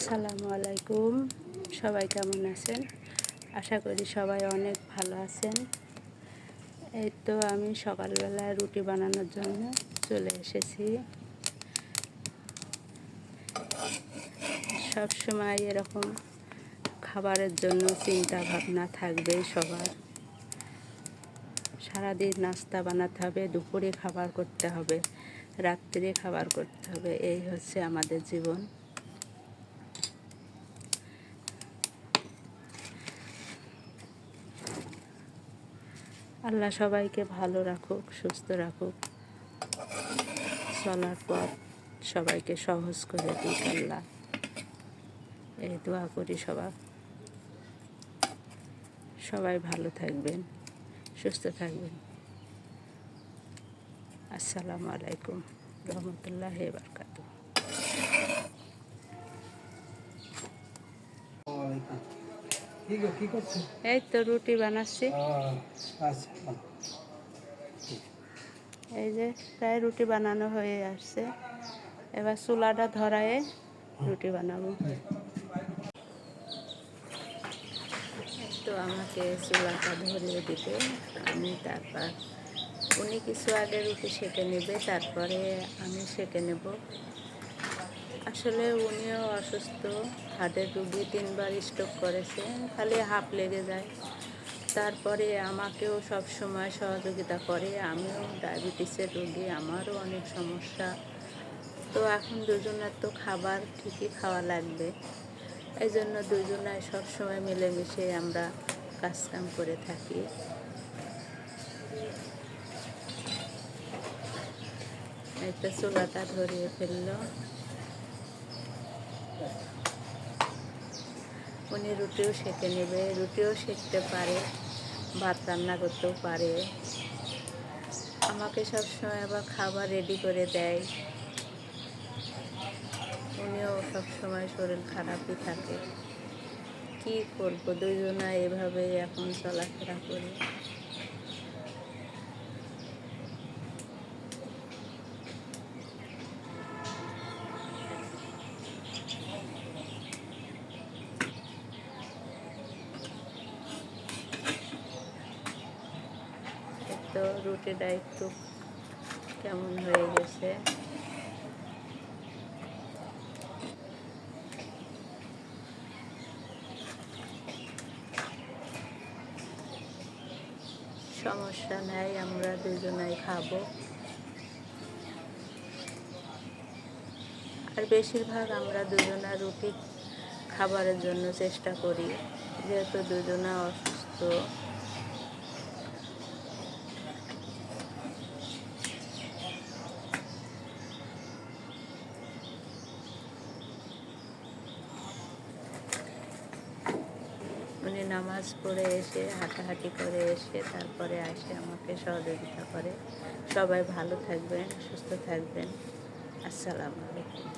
আসসালামু আলাইকুম। সবাই কেমন আছেন? আশা করি সবাই অনেক ভালো আছেন। এই তো আমি সকালবেলা রুটি বানানোর জন্য চলে এসেছি। সব সময় এরকম খাবারের জন্য চিন্তা ভাবনা থাকবে সবার। সারাদিন নাস্তা বানাতে হবে, দুপুরে খাবার করতে হবে, রাত্রে খাবার করতে হবে, এই হচ্ছে আমাদের জীবন। আল্লাহ সবাইকে ভালো রাখুক, সুস্থ রাখুক। চলার পথ সবাইকে সহজ করে দিক আল্লাহ। এই দোয়া করি সবার। সবাই ভালো থাকবেন, সুস্থ থাকবেন। আসসালামু আলাইকুম, রহমতুল্লাহ বারকাত কি গো কি করছ এই তো রুটি বানাচ্ছি। আচ্ছা। এই যে প্রায় রুটি বানানো হয়ে আসছে। এবার চুলাটা ধরায়ে রুটি বানাবো। তো আমাকে চুলাটা ধরিয়ে দিবে আমি তারপর উনি কিছু আগে রুটি সেঁকে নেবে তারপরে আমি সেঁকে নেব। আসলে উনিও অসুস্থ হার্টের রুগী তিনবার স্ট্রোক করেছে, খালি হাফ লেগে যায়। তারপরে আমাকেও সব সময় সহযোগিতা করে, আমিও ডায়াবেটিসের রোগী, আমারও অনেক সমস্যা। তো এখন দুজনের তো খাবার ঠিকই খাওয়া লাগবে। এই জন্য দুজনায় সবসময় মিলেমিশে আমরা কাজকাম করে থাকি। একটা চোলাটা ধরিয়ে ফেলল। উনি রুটিও সেঁকে নেবে, রুটিও সেঁকতে পারে, ভাত রান্না করতেও পারে। আমাকে সবসময় আবার খাবার রেডি করে দেয়। উনিও সবসময় শরীর খারাপই থাকে। কি করব? দুইজনা এভাবেই এখন চলাফেরা করি। তো রুটিটা একটু কেমন হয়ে গেছে? সমস্যা নাই, আমরা দুজনাই খাব। আর বেশিরভাগ আমরা দুজনা রুটি খাবারের জন্য চেষ্টা করি, যেহেতু দুজনা অসুস্থ উনি নামাজ পড়ে এসে, হাঁটাহাঁটি করে এসে, তারপরে আসে আমাকে সহযোগিতা করে। সবাই ভালো থাকবেন, সুস্থ থাকবেন। আসসালামু আলাইকুম।